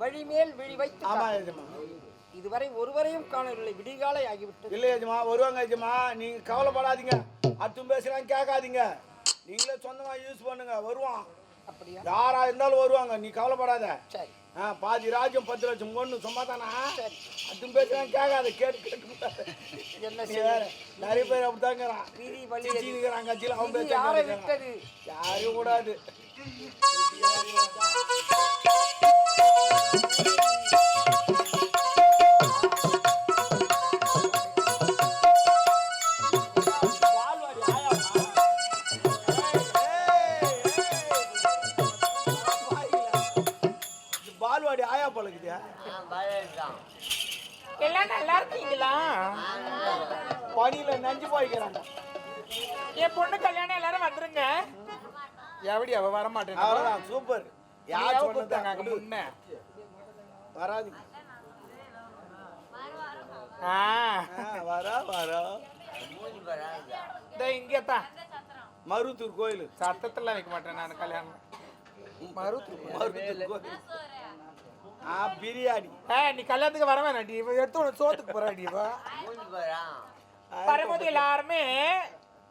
வழிமேல் விழி வைத்து ஆமா. எஜமா. இதுவரை ஒருவரையும் காணவில்லை. விடிகாலை ஆகிவிட்டது. இல்லை எஜமா வருவாங்க எஜமா. நீங்க கவலைப்படாதீங்க. அடுத்தும் பேசுறாங்க கேட்காதீங்க. நீங்களே சொந்தமா யூஸ் பண்ணுங்க வருவான். அப்படியா? யாரா இருந்தாலும் வருவாங்க நீ கவலைப்படாத. சரி. ஆ பாதி ராஜ்யம் பத்து லட்சம் பொண்ணு சும்மா தானா? அதுவும் பேசுறாங்க கேட்காத கேட்டு கேட்டு என்ன வேற நிறைய பேர் அப்படித்தாங்கிறான். விதி வழி சிரிக்கிறாங்க கட்சியில் அவன் விதி பேச யாரை மாட்டேங்கிறான். விட்டது? யாரையும் கூடாது எல்லாம் நல்லா இருக்கீங்களா? பனியில நஞ்சு போய்க்கிறாங்க. என் பொண்ணு கல்யாணம் எல்லாரும் வந்துருங்க. எப்படி அவ வர மாட்டேன் சூப்பர் யார் சொன்னதாங்க அங்க முன்ன. வராதீங்க ஆ. ஆ, வரா வரா. இந்த இங்கே தான் மருத்தூர் கோயில். சத்தத்துல வைக்க மாட்டேன் நான் கல்யாணம். மருத்து மருத்தூர் கோயில். ஆ பிரியாணி. ஏ நீ கல்யாணத்துக்கு வர வேணாம் டி. எடுத்து உனக்கு சோத்துக்கு போறா டி. வரும்போது எல்லாருமே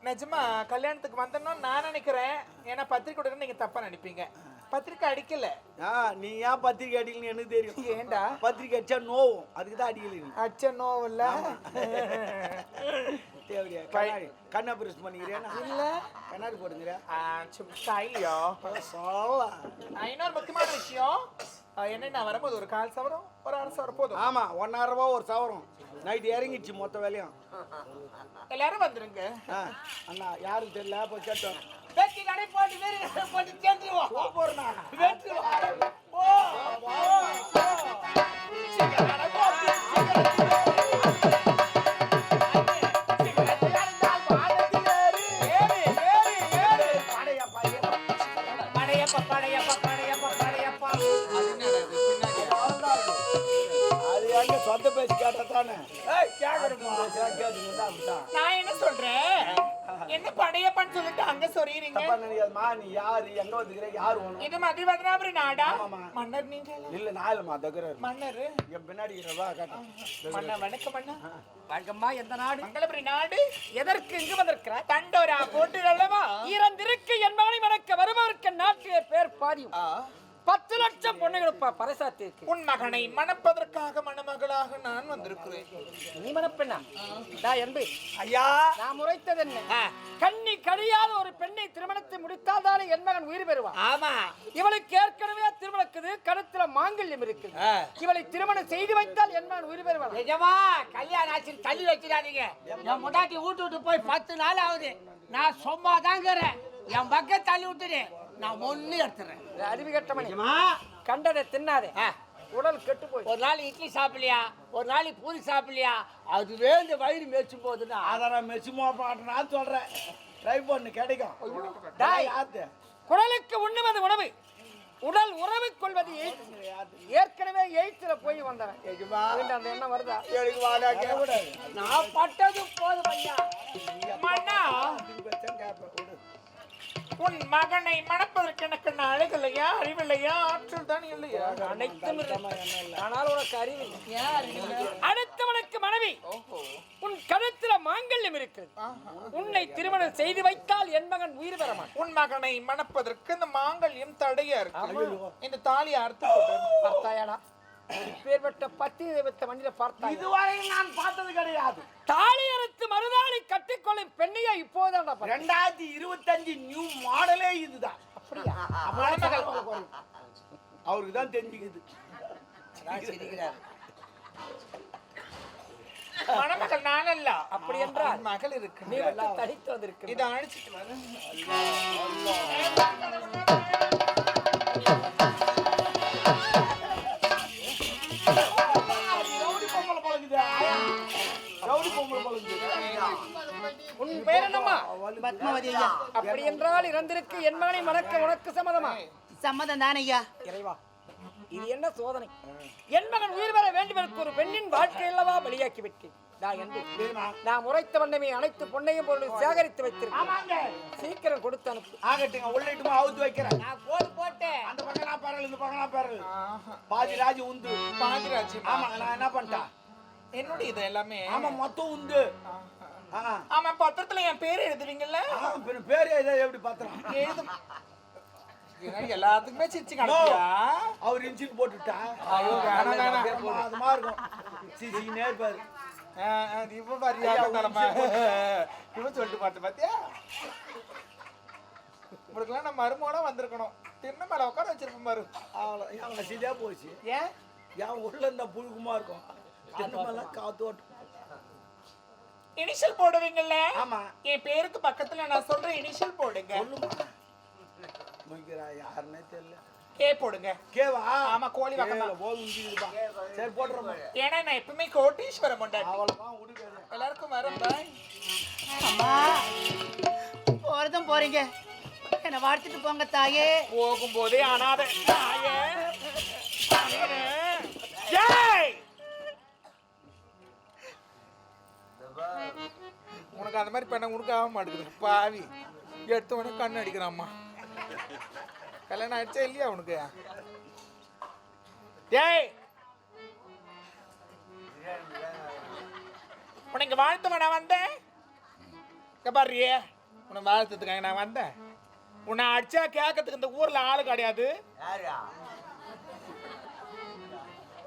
நிஜமா கல்யாணத்துக்கு வந்தோம்னு நான் நினைக்கிறேன் ஏன்னா பத்திரிக்கை கொடுக்க நீங்க தப்பா நினைப்பீங்க. பத்திரிக்கை அடிக்கல. ஆ நீ ஏன் பத்திரிக்கை அடிக்கலன்னு எனக்கு தெரியும். ஏண்டா? பத்திரிக்கை அடிச்சா நோவும் அதுக்கு தான் அடிக்கல நீ. அச்ச நோவில்ல தேவையா கண்ணாடி கண்ணை பிரஸ் பண்ணிக்கிறியா இல்ல. கண்ணாடி சொல்லலாம் இன்னொரு முக்கியமான விஷயம். ஆ, என்ன நான் வரும்போது ஒரு கால் சவரம் ஒரு அரை சவரம் போதும். ஆமா ஒன்னாயிரம் ரூபாய் ஒரு சவரம். நைட் இறங்கிடுச்சு மொத்த வேலையும். எல்லாரும் வந்துருங்க. அண்ணா யாருக்கு தெரியல போய் கேட்டோம். வெற்றி கடை போட்டு வேறு போட்டு சேர்ந்துருவோம். சூப்பர்ண்ணா வெற்றி சொந்த பேச்சு கேட்டா தானே நான் என்ன சொல்றேன்? என்ன படையப்பான்னு சொல்லிட்டு அங்க சொல்றீங்க தப்பா நினைக்காதம்மா. நீ யாரு? எங்க வந்துக்கிற? யார் வேணும் இது மதுரை பத்மநாபுரி நாடா? ஆமாம்மா. மன்னர் நீங்க இல்ல நான் இல்லம்மா தகுற மன்னர்? என் பின்னாடி இருக்கிறவா கேட்டேன். மன்னர் வணக்கம் மன்னர். வழக்கமா எந்த நாடு? மங்களபுரி நாடு. எதற்கு இங்கு வந்திருக்கிறார் தண்டோரா போட்டு அல்லவா? இறந்திருக்கு என்பவனை மணக்க வருபவருக்கு நாட்டிலே பேர் பாரியும். பத்து லட்சம் பொண்ணுகளுப்பா பறைசாத்திருக்கு. உன் மகனை மணப்பதற்காக மணமகளாக நான் வந்திருக்கிறேன். நீ மணப்பெண்ணா? நான் என்பு ஐயா. நான் முறைத்தது என்ன. கண்ணி கழியாத ஒரு பெண்ணை திருமணத்தை முடித்தால் தானே என் மகன் உயிர் பெறுவான்? ஆமா. இவளுக்கு ஏற்கனவே திருமணக்குது கருத்துல மாங்கல்யம் இருக்குது. இவளை திருமணம் செய்து வைத்தால் என் மகன் உயிர் பெறுவான். நிஜமா? கல்யாணம் ஆச்சு தள்ளி வச்சிடாதீங்க. என் முட்டாட்டி வீட்டு விட்டு போய் பத்து நாள் ஆகுது. நான் சும்மா தாங்கிறேன் என் பக்கம் தள்ளி விட்டுடு நான் ஒண்ணு எடுத்துறேன். அறிவு கட்டமணி கண்டதை தின்னாதே. உடல் கெட்டு போய் ஒரு நாள் இட்லி சாப்பிடலையா? ஒரு நாளைக்கு பூரி சாப்பிடலையா? அதுவே இந்த வயிறு மேய்ச்சி போகுதுன்னா அதை நான் மெச்சுமா பாட்டனா சொல்றேன். ட்ரை பண்ணு கிடைக்கும். குடலுக்கு உண்ணுவது உணவு. உடல் உறவு கொள்வது எய்த்து. ஏற்கனவே எய்த்துல போய் வந்தவன். அந்த எண்ணம் வருதா? நான் பட்டது போதும் ஐயா. உன் மகனை மணப்பதற்கு எனக்கு நான் அழகில்லையா? அறிவில்லையா? ஆற்றல் தான் இல்லையா? அனைத்தும் இருக்கு. ஆனால் உனக்கு அறிவு. அடுத்தவனுக்கு மனைவி. உன் கழுத்துல மாங்கல்யம் இருக்கிறது. உன்னை திருமணம் செய்து வைத்தால் என் மகன் உயிர் பெற மாட்டான். உன் மகனை மணப்பதற்கு இந்த மாங்கல்யம் தடையா இருக்கு. இந்த தாலியை அறுத்து போட்டு. பார்த்தாயாடா? இப்பேற்பட்ட பத்தி தெய்வத்தை மண்ணில பார்த்தாய்? இதுவரை நான் பார்த்தது கிடையாது. மறுதாலி கட்டிக்கொள்ளும் பெண்ணையா இப்போதான் ரெண்டாயிரத்தி இருபத்தஞ்சு நியூ மாடலே இதுதான். அவருக்கு தான் தெரிஞ்சுக்குது. மணமகள் நான் அல்ல அப்படி என்றால் மகள் இருக்கு நீ தனித்து வந்திருக்க இதை அழிச்சிட்டு உன் பேர் என்னம்மா? பத்மாவதி ஐயா. அப்படி என்றால் இறந்திருக்கு. என் மகனை மணக்க உனக்கு சம்மதமா? சம்மதம் தானே ஐயா. இறைவா இது என்ன சோதனை? என் மகன் உயிர் பெற வேண்டும் எனக்கு ஒரு பெண்ணின் வாழ்க்கை அல்லவா பலியாக்கி விட்டேன். நான் என்று. தெரியுமா நான் முறைத்த வண்ணமே அனைத்து பொன்னையும் பொருளும் சேகரித்து வைத்திருக்கேன் ஆமாங்க. சீக்கிரம் கொடுத்து அனுப்பு. ஆகட்டுங்க உள்ளிட்டுமா அவுத்து வைக்கிறேன். நான் கோல் போட்டேன். அந்த பக்கம் நான் பரல் இந்த பக்கம் நான் பரல் ஆஹா. பாதி ராஜி உந்து. பாதிராஜி ஆமாங்க நான் என்ன பண்ணிட்டேன்? என்னுடைய இது எல்லாமே. ஆமா மொத்தம் உந்து. ஆமா பத்திரத்துல என் பேர் எழுதுவீங்கல்ல? பேரு எதை எப்படி பாத்திரம்? எழுதும் எல்லாத்துக்குமே சிரிச்சு காணிப்பியா அவர் இன்ஜின் போட்டுட்டா. ஐயோ, வேணாம், வேணாம். இருக்கும். ஆ, ஆ, இவன் பாரியா தலைமை இவன் சொல்லிட்டு பார்த்து பாத்தியா? உங்களுக்குலாம் நான் மருமோட வந்திருக்கணும். தின்ன மேல உட்கார வச்சிருப்பேன் பாரு. அவ்வளோ சிதா போச்சு. ஏன்? என் உள்ள இருந்தா புழுக்குமா இருக்கும். திரும்பலாம் காத்தோட்டம் இனிஷியல் போடுவீங்கல்ல? ஆமா. என் பேருக்கு பக்கத்துல நான் சொல்றேன் இனிஷியல் போடுங்க. முய்க்கிறா யாருன்னே தெரியல. கே போடுங்க. கேவா? ஆமா, கோழி. கேவல போது உண்டிக்குதுப்பா சரி போட்டுறோம் ஏன்னா நான் எப்பவுமே கோட்டீஸ்வரம் கொண்டாடி உடுக்காது எல்லாருக்கும் வரேன் பாய் அம்மா போறதும் போறீங்க. என்ன வாழ்த்துட்டு போங்க தாயே. போகும்போதே அனாத. தாயே. நீனு. உனக்கு அந்த மாதிரி பண்ண உனக்கு ஆக மாட்டேங்குது. பாவி. எடுத்த உடனே கண்ணு அடிக்கிறாம்மா. கல்யாணம் ஆயிடுச்சா இல்லையா உனக்கு? ஏய் உனக்கு வாழ்த்து நான் வந்தேன்? இங்க பாருறியே உன்னை வாழ்த்துறதுக்காக நான் வந்தேன். உன்னை அடிச்சா கேட்கறதுக்கு இந்த ஊர்ல ஆளு கிடையாது.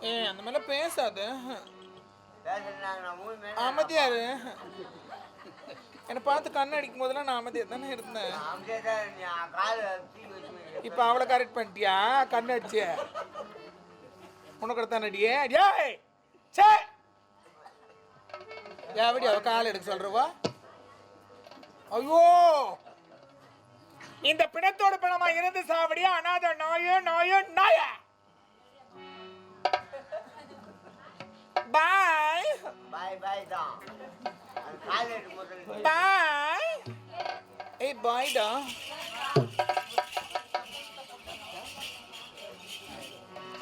ஏ அந்த மேல பேசாத. அமைதியாரு என்னை பார்த்து கண் அடிக்கும் போதெல்லாம் நான் அமைதியாக தானே இருந்தேன். இப்ப அவளை கரெக்ட் பண்ணிட்டியா? கண் அடிச்சு. உனக்கு தானே அடியே டேய் சே. எப்படி அவ கால் எடுக்க சொல்றவா? ஐயோ. இந்த பிணத்தோட பிணமா இருந்து சாவடியா? அனாத நாயோ நாயோ நாயா. பாய் ஏய் பாய்டா